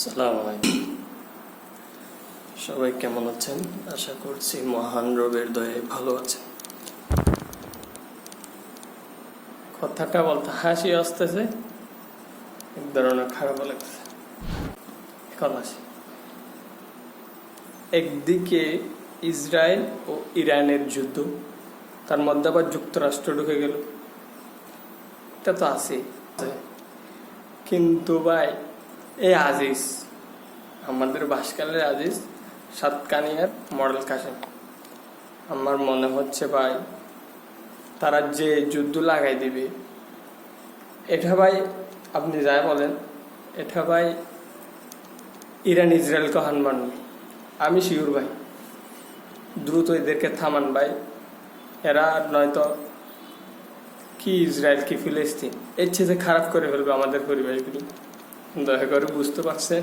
সালাম সবাই কেমন আছেন? আশা করছি মহান রবের দয়ে ভালো আছেন। কথাটা বলতে হাসি আসতেছে, এক ধরনের খারাপ লাগছে এখন আসি। একদিকে ইসরায়েল ও ইরানের যুদ্ধ, তার মধ্যে আবার যুক্তরাষ্ট্র ঢুকে গেল। এটা তো আছে কিন্তু ভাই এই আজিজ, আমাদের বাসকালের আজিজ সাতকানিয়ার মডেল কাশেম। আমার মনে হচ্ছে ভাই, তারা যে যুদ্ধ লাগাই দিবে, এটা ভাই আপনি যাই বলেন, এটা ভাই ইরান ইসরায়েলকে হান মানবে। আমি শিওর ভাই, দ্রুত এদেরকে থামান ভাই, এরা নয়তো কি ইসরায়েল কি ফিলিস্তিন, এর চেয়ে খারাপ করে ফেলবে আমাদের পরিবেশগুলো। দয়া করে বুঝতে পারছেন?